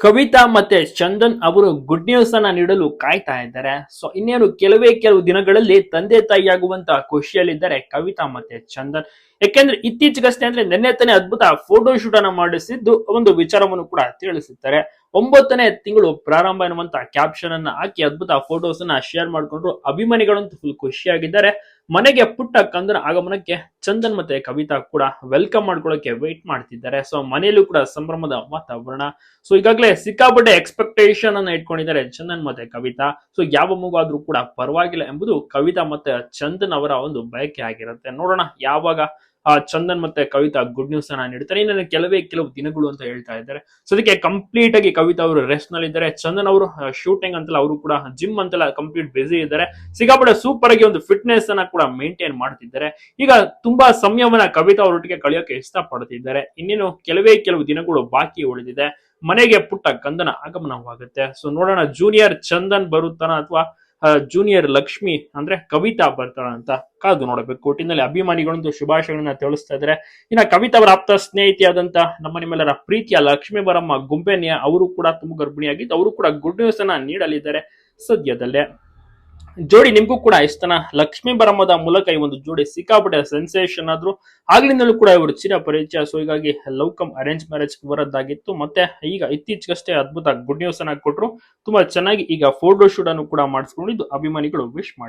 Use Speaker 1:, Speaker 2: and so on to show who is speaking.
Speaker 1: ಕವಿತಾ ಮತ್ತೆ ಚಂದನ್ ಅವರು good news ಅನ್ನ ನೀಡಲು ಕಾಯ್ತಾ ಇದ್ದಾರೆ. ಸೊ ಇನ್ನೇನು ಕೆಲವೇ ಕೆಲವು ದಿನಗಳಲ್ಲಿ ತಂದೆ ತಾಯಿಯಾಗುವಂತ ಖುಷಿಯಲ್ಲಿದ್ದಾರೆ ಕವಿತಾ ಮತ್ತೆ ಚಂದನ್. ಯಾಕೆಂದ್ರೆ ಇತ್ತೀಚೆಗಷ್ಟೇ ಅಂದ್ರೆ ನಿನ್ನೆ ತಾನೇ ಅದ್ಭುತ ಫೋಟೋ ಶೂಟ್ ಅನ್ನ ಮಾಡಿಸಿದ್ದು ಒಂದು ವಿಚಾರವನ್ನು ಕೂಡ ತಿಳಿಸುತ್ತಾರೆ ಒಂಬತ್ತನೇ ತಿಂಗಳು ಪ್ರಾರಂಭ ಎನ್ನುವಂತ ಕ್ಯಾಪ್ಷನ್ ಅನ್ನ ಹಾಕಿ ಅದ್ಭುತ ಫೋಟೋಸ್ ಅನ್ನ ಶೇರ್ ಮಾಡ್ಕೊಂಡ್ರು ಅಭಿಮಾನಿಗಳಂತೂ ಫುಲ್ ಖುಷಿಯಾಗಿದ್ದಾರೆ. ಮನೆಗೆ ಪುಟ್ಟ ಕಂದನ ಆಗಮನಕ್ಕೆ ಚಂದನ್ ಮತ್ತೆ ಕವಿತಾ ಕೂಡ ವೆಲ್ಕಮ್ ಮಾಡ್ಕೊಳ್ಳೋಕೆ ವೆಯ್ಟ್ ಮಾಡ್ತಿದ್ದಾರೆ. ಸೊ ಮನೆಯಲ್ಲೂ ಕೂಡ ಸಂಭ್ರಮದ ವಾತಾವರಣ. ಸೊ ಈಗಾಗಲೇ ಸಿಕ್ಕಾಪಟ್ಟೆ ಎಕ್ಸ್ಪೆಕ್ಟೇಷನ್ ಅನ್ನ ಇಟ್ಕೊಂಡಿದ್ದಾರೆ ಚಂದನ್ ಮತ್ತೆ ಕವಿತಾ. ಸೊ ಯಾವ ಮಗು ಕೂಡ ಪರವಾಗಿಲ್ಲ ಎಂಬುದು ಕವಿತಾ ಮತ್ತೆ ಚಂದನ್ ಅವರ ಒಂದು ಬಯಕೆ ಆಗಿರುತ್ತೆ. ನೋಡೋಣ ಯಾವಾಗ ಆ ಚಂದನ್ ಮತ್ತೆ ಕವಿತಾ ಗುಡ್ ನ್ಯೂಸ್ ಅನ್ನ ನೀಡ್ತಾರೆ ಇನ್ನು ಕೆಲವೇ ಕೆಲವು ದಿನಗಳು ಅಂತ ಹೇಳ್ತಾ ಇದ್ದಾರೆ. ಸೊ ಅದಕ್ಕೆ ಕಂಪ್ಲೀಟ್ ಆಗಿ ಕವಿತಾ ಅವರು ರೆಸ್ಟ್ನಲ್ಲಿ ಇದ್ದಾರೆ. ಚಂದನ್ ಅವರು ಶೂಟಿಂಗ್ ಅಂತಲ್ಲ ಅವರು ಕೂಡ ಜಿಮ್ ಅಂತೆಲ್ಲ ಕಂಪ್ಲೀಟ್ ಬಿಸಿ ಇದ್ದಾರೆ. ಸಿಗಾಪಡೆ ಸೂಪರ್ ಆಗಿ ಒಂದು ಫಿಟ್ನೆಸ್ ಅನ್ನ ಕೂಡ ಮೇಂಟೈನ್ ಮಾಡ್ತಿದ್ದಾರೆ. ಈಗ ತುಂಬಾ ಸಮಯವನ್ನ ಕವಿತಾ ಅವರೊಟ್ಟಿಗೆ ಕಳೆಯೋಕೆ ಇಷ್ಟಪಡ್ತಿದ್ದಾರೆ. ಇನ್ನೇನು ಕೆಲವೇ ಕೆಲವು ದಿನಗಳು ಬಾಕಿ ಉಳಿದಿದೆ. ಮನೆಗೆ ಪುಟ್ಟ ಕಂದನ ಆಗಮನವಾಗುತ್ತೆ. ಸೊ ನೋಡೋಣ ಜೂನಿಯರ್ ಚಂದನ್ ಬರುತ್ತಾನ ಅಥವಾ ಜೂನಿಯರ್ ಲಕ್ಷ್ಮಿ ಅಂದ್ರೆ ಕವಿತಾ ಬರ್ತಾಳ ಅಂತ ಕಾದು ನೋಡಬೇಕು. ಒಟ್ಟಿನಲ್ಲಿ ಅಭಿಮಾನಿಗಳೊಂದು ಶುಭಾಶಯಗಳನ್ನ ತಿಳಿಸ್ತಾ ಇದ್ರೆ. ಇನ್ನ ಕವಿತಾ ಅವರ ಆಪ್ತ ಸ್ನೇಹಿತಿಯಾದಂತ ನಮ್ಮ ನಿಮ್ಮೆಲ್ಲರ ಪ್ರೀತಿಯ ಲಕ್ಷ್ಮೀ ಬರಮ್ಮ ಗುಂಬೆನಿಯ ಅವರು ಕೂಡ ತುಂಬ ಗರ್ಭಿಣಿಯಾಗಿದ್ದು, ಅವರು ಕೂಡ ಗುಡ್ ನ್ಯೂಸ್ ಅನ್ನ ನೀಡಲಿದ್ದಾರೆ ಸದ್ಯದಲ್ಲೇ. ಜೋಡಿ ನಿಮಗೂ ಕೂಡ ಇಷ್ಟನ. ಲಕ್ಷ್ಮೀ ಬರಮದ ಮೂಲಕ ಈ ಒಂದು ಜೋಡಿ ಸಿಕ್ಕಾಪಟ್ಟೆ ಸೆನ್ಸೇಷನ್ ಆದ್ರು ಆಗ್ಲಿಂದಲೂ ಕೂಡ ಇವರು ಚಿರ ಪರಿಚಯ. ಸೊ ಹೀಗಾಗಿ ಲವ್ ಕಮ್ ಅರೇಂಜ್ ಮ್ಯಾರೇಜ್ ಬರೋದಾಗಿತ್ತು. ಮತ್ತೆ ಈಗ ಇತ್ತೀಚೆಗಷ್ಟೇ ಅದ್ಭುತ ಗುಡ್ ನ್ಯೂಸ್ ಅನ್ನ ಕೊಟ್ರು. ತುಂಬಾ ಚೆನ್ನಾಗಿ ಈಗ ಫೋಟೋ ಶೂಟ್ ಅನ್ನು ಕೂಡ ಮಾಡಿಸ್ಕೊಂಡಿದ್ದು. ಅಭಿಮಾನಿಗಳು ವಿಶ್ ಮಾಡಿ